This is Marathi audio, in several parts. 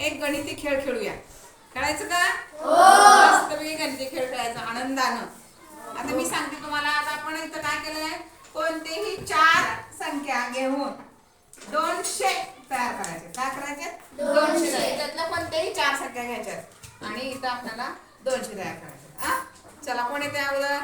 एक गणिती खेळ खेळूया. खेळायचं का? मस्तपैकी गणिती खेळ खेळायचा आनंदानं. आता मी सांगते तुम्हाला आता आपण इथं काय केलंय? कोणतेही चार संख्या घेऊन दोनशे तयार करायचे. काय करायचे? दोनशे त्यातल्या कोणत्याही चार संख्या घ्यायच्यात. आणि इथं आपल्याला दोनशे तयार करायचे. हा चला कोण येते अगोदर?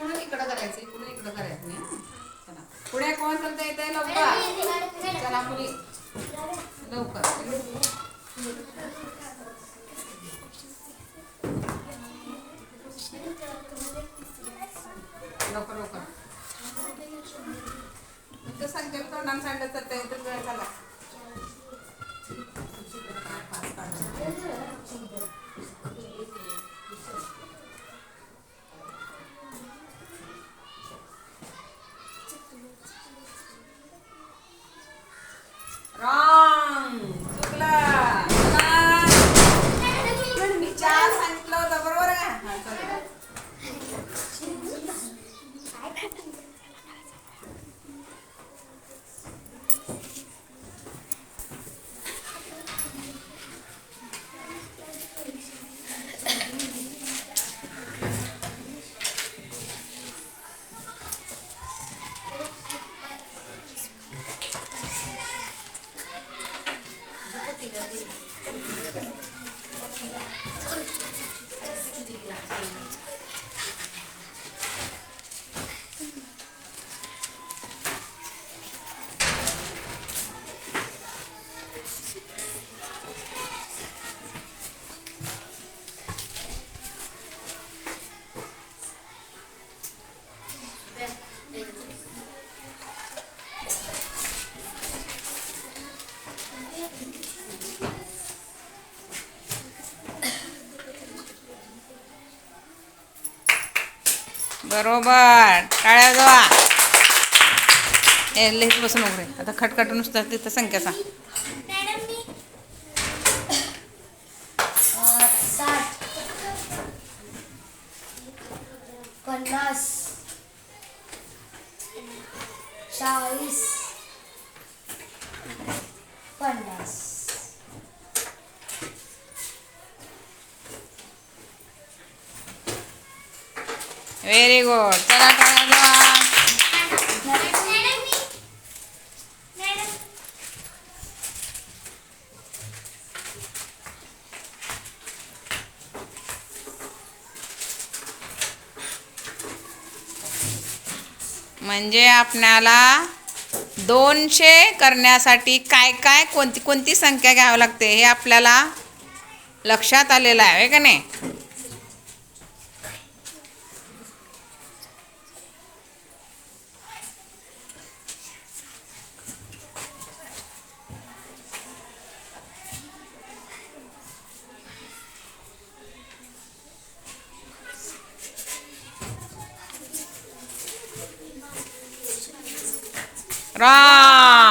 इकडून इकडं करायचं इकडून इकडं करायचं नाही चला. पुढे कोण येतं आहे लवकर. चला मुली. लवकर. लवकर लवकर. इथं संख्या तोंडानं सांडलं तर चला. बरोबर. टाळ्या जवा ए लिहित बसून उघडे. आता खटखट नुसतं तिथं संख्या सांग. पन्नास चाळीस पन्नास. व्हेरी गुड चला टाळ्या म्हणजे आपणाला दोनशे करण्यासाठी काय काय कोणती कोणती संख्या घ्यावी लागते हे आपल्याला लक्षात आलेलं आहे का नाही? Ah!